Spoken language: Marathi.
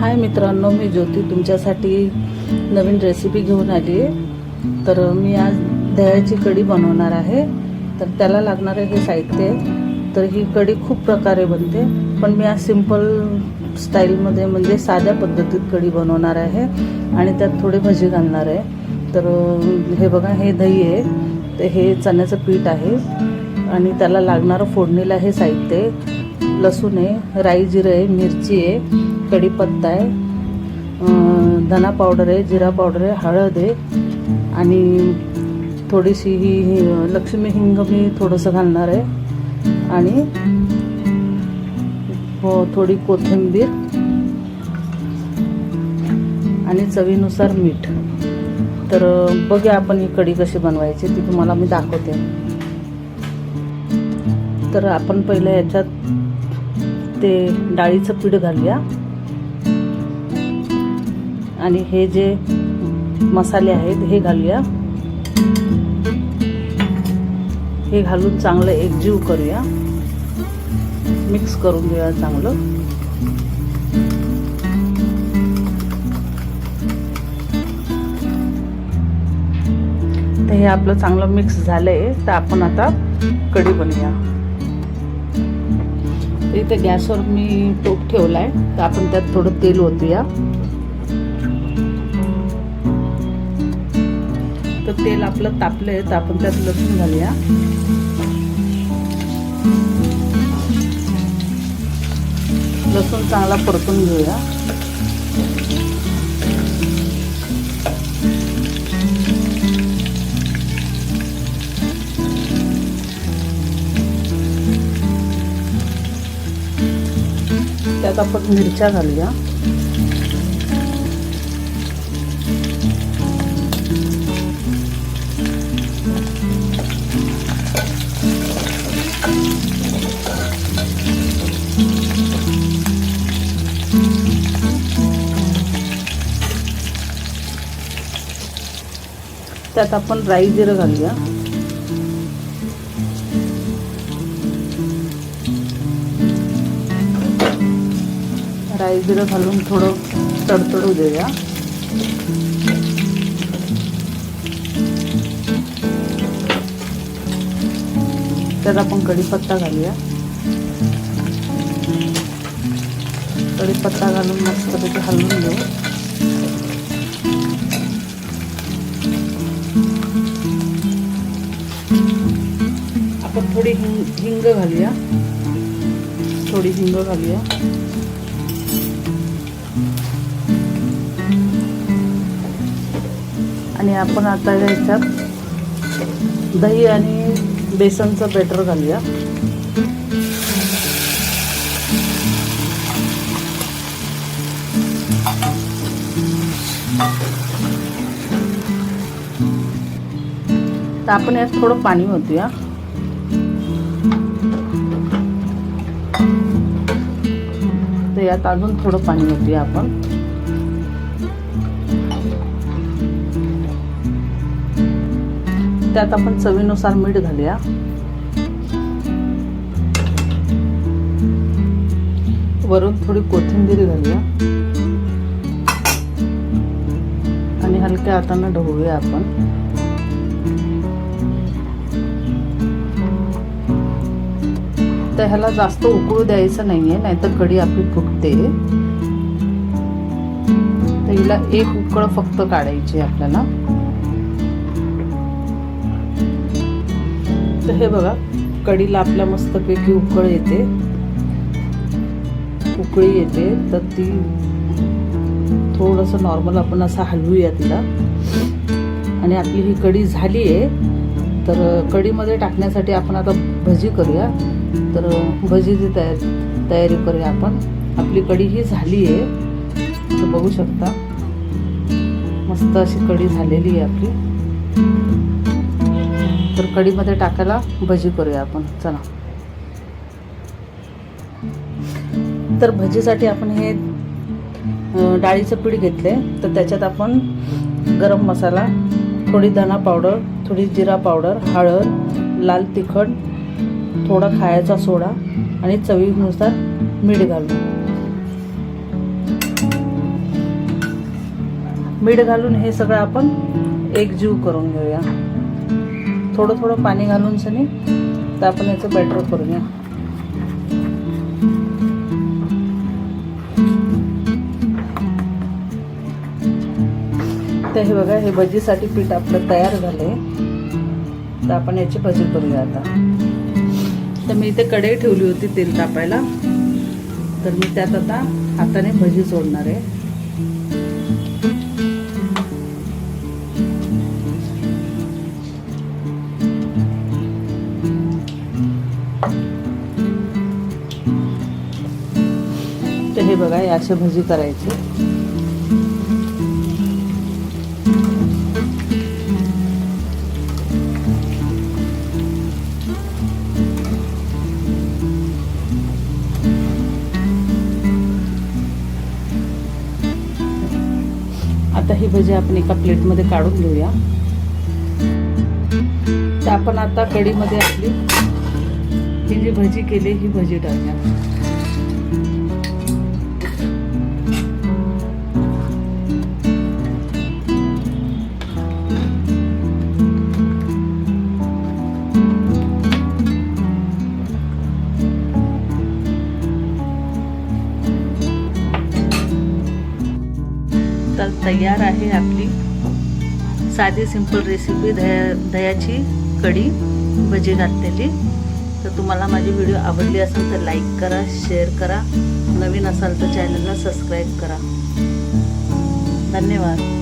हाय मित्रांनो मी ज्योती. तुमच्यासाठी नवीन रेसिपी घेऊन आली आहे. तर मी आज दह्याची कढी बनवणार आहे. तर त्याला लागणारे हे साहित्य. आहे. तर ही कढी खूप प्रकारे बनते. पण मी आज सिंपल स्टाईलमध्ये म्हणजे साध्या पद्धतीत कढी बनवणार आहे. आणि त्यात थोडी भजी घालणार आहे. तर हे बघा हे दही आहे. तर हे चण्याचं पीठ आहे. आणि त्याला लागणारं फोडणीला हे साहित्य आहे. लसूण आहे राई जिरं आहे मिरची आहे. कढीपत्ता आहे. धना पावडर आहे जिरा पावडर आहे हळद आहे. आणि थोडीशी ही लक्ष्मी हिंग मी थोडंसं घालणार आहे. आणि हो थोडी कोथिंबीर. आणि चवीनुसार मीठ. तर बघूया आपण ही कढी कशी बनवायची ती तुम्हाला मी दाखवते. तर आपण पहिलं याच्यात ते डाळीचं पीठ घालूया. आणि हे जे मसाले आहेत हे घालूया. हे घालून चांगलं एकजीव करूया. मिक्स करून घेऊया चांगलं. तर हे आपलं चांगलं मिक्स झालंय तर आपण आता कढी बनवूया. इथे गॅसवर मी टोप ठेवलाय तर आपण त्यात थोडं तेल ओतूया. तेल आपलं तापलंय तर आपण त्यात लसूण घालूया. लसूण चांगला परतून घेऊया. त्यात आपण मिरच्या घालूया. त्यात आपण राई जिरं घालूया. राई जिरं घालून थोडं तडतडू देऊया. त्यात आपण कढीपत्ता घालूया. कढीपत्ता घालून मस्त त्याचे हलवून घेऊ. थोडी हिंग हिंग घालूया. थोडी हिंग घालूया. आणि आपण आता याच्यात दही आणि बेसनचं बेटर घालूया. तर आपण यात थोडं पाणी होतूया तर यात अजून थोडं पाणी ओतूया आपण. त्यात आपण चवीनुसार मीठ घालूया. वरून थोडी कोथिंबीर घालूया. आणि हलक्या हाताने ढवळूया आपण. तर ह्याला जास्त उकळू द्यायचं नाही आहे नाहीतर कढी आपली फुटते तर हिला एक उकळ फक्त काढायची आपल्याला. तर हे बघा कढीला आपल्या मस्तपैकी उकळ येते. उकळी येते तर ती थोडंसं नॉर्मल आपण असं हलवूया तिला. आणि आपली ही कढी झाली आहे तर कढीमध्ये टाकण्यासाठी आपण आता भजी करूया. तर भजीची तयार तयारी करूया आपण. आपली कढी ही झाली आहे. तर बघू शकता. मस्त अशी कढी झालेली आहे आपली. तर कढीमध्ये टाकायला भजी करूया आपण. चला. तर भजीसाठी आपण हे डाळीचं पीठ घेतले तर त्याच्यात आपण गरम मसाला थोडी धना पावडर थोडी जिरा पावडर हळद लाल तिखट थोडा खायचा सोडा आणि चवीनुसार मीठ घालू मीठ घालून हे सगळं आपण एकजीव करून घेऊया. थोडं थोडं पाणी घालून सनी तर आपण याचं बॅटर करूया. तर हे बघा हे भजीसाठी पीठ आपलं तयार झाले तर आपण याची भजी करूया आता. तर मी इथे कढई ठेवली होती तेल तापायला. तर मी त्यात आता हाताने भजी सोडणार आहे. तर हे बघा हे असे भजी करायचे. आता ही भजी आपण एका प्लेटमध्ये काढून घेऊया. तर आपण आता कढीमध्ये आपली ही जी भजी केली ही भजी टाकूया. तयार आहे आपली. साधी सिंपल रेसिपी दह्या दह्याची कढी भजी घातलेली. तर तुम्हाला माझी व्हिडिओ आवडली असेल तर लाईक करा शेअर करा. नवीन असाल तर चॅनलला सबस्क्राईब करा. धन्यवाद.